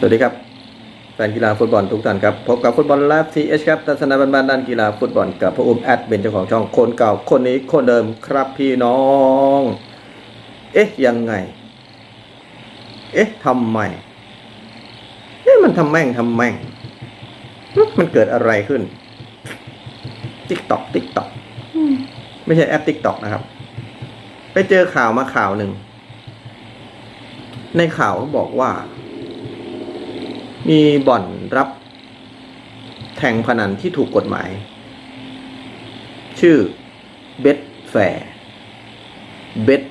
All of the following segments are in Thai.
สวัสดีครับ แฟนกีฬาฟุตบอลทุกท่านครับ พบกับฟุตบอลไลฟ์ทีเอชครับทัศนาบันบานด้านกีฬาฟุตบอลกับพระอุ้มแอดเป็นเจ้าของช่องคนเก่าคนนี้คนเดิมครับพี่น้อง เอ๊ะยังไง เอ๊ะทำไมเอ๊ะมันทำแม่งทำแม่ง มันเกิดอะไรขึ้นติ๊กตอกติ๊กตอกไม่ใช่แอปติ๊กตอกนะครับ ไปเจอข่าวมาข่าวหนึ่ง ในข่าวเขาบอกว่า มีบ่อนรับแทงพนันที่ถูกกฎหมาย ชื่อเบ t แฟร์เบ t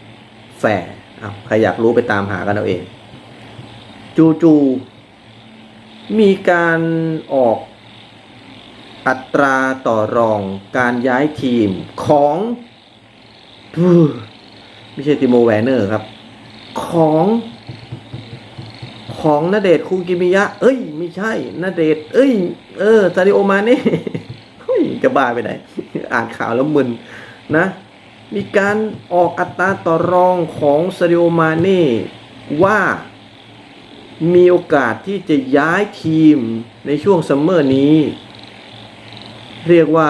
แฟร์เอาใครอยากรู้ไปตามหากันเอาเอง จูจูๆมีการออกอัตราต่อรองการย้ายทีมของไม่ใช่ติโมแวนเนอร์ครับ ของ ของนาเดชน์คูกิมิยะ เอ้ย ไม่ใช่นาเดชเอ้ย เออซาดิโอมาเน่จะบ้าไปไหน อ่านข่าวแล้วมึนนะ มีการออกอัตราต่อรองของซาดิโอมาเน่ว่ามีโอกาสที่จะย้ายทีมในช่วงซัมเมอร์นี้ เรียกว่า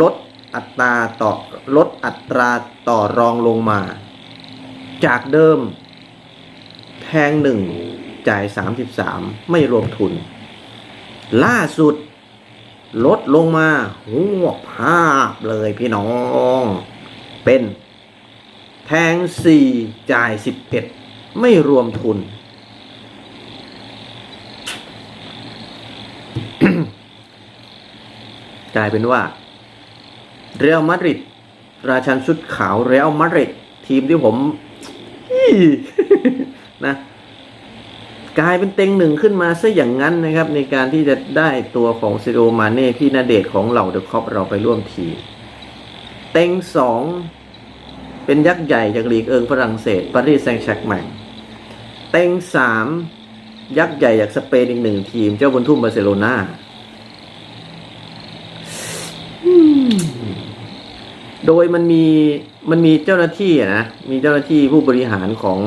ลดอัตราต่อลดอัตราต่อรองลงมา จากเดิมแทงหนึ่ง จ่าย 33 ไม่รวมทุน ล่าสุด ลดลงมาหัวภาพเลยพี่น้อง เป็น แทง 4 จ่าย 11 ไม่รวมทุน กลายเป็นว่าเรอัลมาดริดราชันชุดขาวเรอัลมาดริดทีมที่ผมนะ กลายเป็นเต็งหนึ่งขึ้นมาซะอย่างนั้นนะครับ ในการที่จะได้ตัวของเซโรมาเน่พี่นาเดชของเหล่าเดอะคอปเราไปร่วมทีมเต็งสองเป็นยักษ์ใหญ่จากลีกเอิงฝรั่งเศสปารีสแซงต์แชร์กแมงเต็งสามยักษ์ใหญ่จากสเปนอีกหนึ่งทีม เจ้าบุญทุ่มบาร์เซโลนาโดยมันมีมันมีเจ้าหน้าที่นะ มีเจ้าหน้าที่ผู้บริหารของ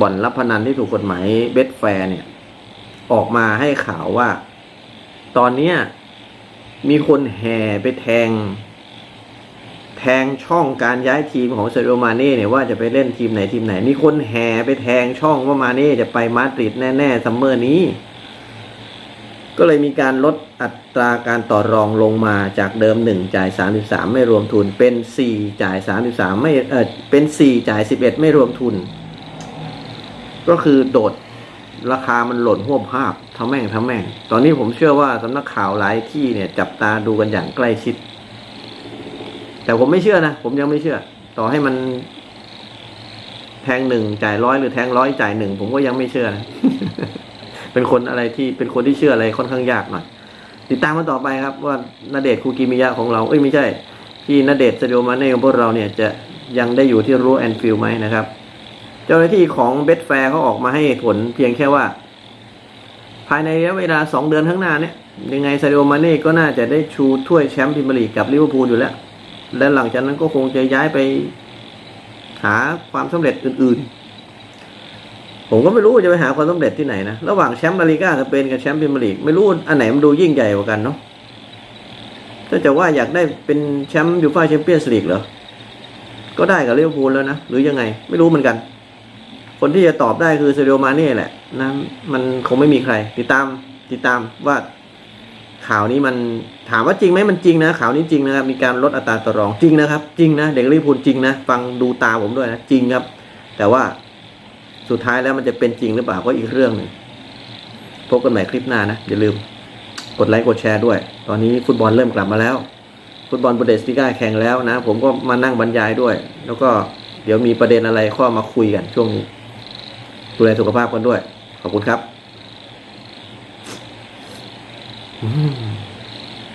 บ่อนรับพนันที่ถูกกฎหมายเบสแฟร์เนี่ย ออกมาให้ข่าวว่า ตอนเนี้ยมีคนแห่ไปแทง แทงช่องการย้ายทีมของเซโรมาเน่เนี่ยว่าจะไปเล่นทีมไหนทีมไหน มีคนแห่ไปแทงช่องว่ามาเน่จะไปมาดริดแน่ๆซัมเมอร์นี้ ก็เลยมีการลดอัตราการต่อรองลงมาจากเดิม 1 จ่าย 33 ไม่รวมทุนเป็น 4 จ่าย 33 ไม่เออเป็น 4 จ่าย 11 ไม่รวมทุน ก็คือโดดราคามันหล่นห่วบภาพทำแม่งทำแม่ง ตอนนี้ผมเชื่อว่าสำนักข่าวหลายที่เนี่ย จับตาดูกันอย่างใกล้ชิด แต่ผมไม่เชื่อนะ ผมยังไม่เชื่อ ต่อให้มัน แทงหนึ่งจ่ายร้อยหรือแทงร้อยจ่ายหนึ่งผมก็ยังไม่เชื่อนะเป็นคนอะไรที่เป็นคนที่เชื่ออะไรค่อนข้างยากหน่อยติดตามกันต่อไปครับ ว่านาเดชคูกิมิยะของเราเอ้ยไม่ใช่ ที่นาเดชสตูดิโอมาเน่ของพวกเราเนี่ยจะยังได้อยู่ที่รู้แอนฟิลไหมนะครับ เจ้าหน้าที่ของเบสแฟร์เขาออกมาให้ผลเพียงแค่ว่า ภายในระยะเวลาสองเดือนข้างหน้าเนี่ย ยังไงซาดิโอมาเน่ก็น่าจะได้ชูถ้วยแชมป์พรีเมียร์ลีกกับลิเวอร์พูลอยู่แล้ว และหลังจากนั้นก็คงจะย้ายไปหาความสำเร็จอื่นๆ ผมก็ไม่รู้จะไปหาความสำเร็จที่ไหนนะ ระหว่างแชมป์ลาลิก้าสเปนกับแชมป์พรีเมียร์ลีกไม่รู้อันไหนมันดูยิ่งใหญ่กว่ากันเนาะถ้าจะว่าอยากได้เป็นแชมป์ยูฟ่าแชมเปี้ยนส์ลีกเหรอ ก็ได้กับลิเวอร์พูลแล้วนะ หรือยังไง ไม่รู้เหมือนกัน คนที่จะตอบได้คือเซเรียมาเน่แหละนะมันคงไม่มีใคร ติดตามติดตามว่าข่าวนี้มันถามว่าจริงไหมมันจริงนะข่าวนี้จริงนะครับมีการลดอัตราต่อรองจริงนะครับ จริงนะเด็กลิเวอร์พูลจริงนะฟังดูตาผมด้วยนะจริงครับ แต่ว่าสุดท้ายแล้วมันจะเป็นจริงหรือเปล่าก็อีกเรื่องหนึ่งพบกันใหม่คลิปหน้านะอย่าลืมกดไลค์กดแชร์ด้วย ตอนนี้ฟุตบอลเริ่มกลับมาแล้ว ฟุตบอลบูเดสติก้าแข่งแล้วนะ ผมก็มานั่งบรรยายด้วย แล้วก็เดี๋ยวมีประเด็นอะไรข้อมาคุยกันช่วงนี้ ดูแลสุขภาพกันด้วย ขอบคุณครับ อืม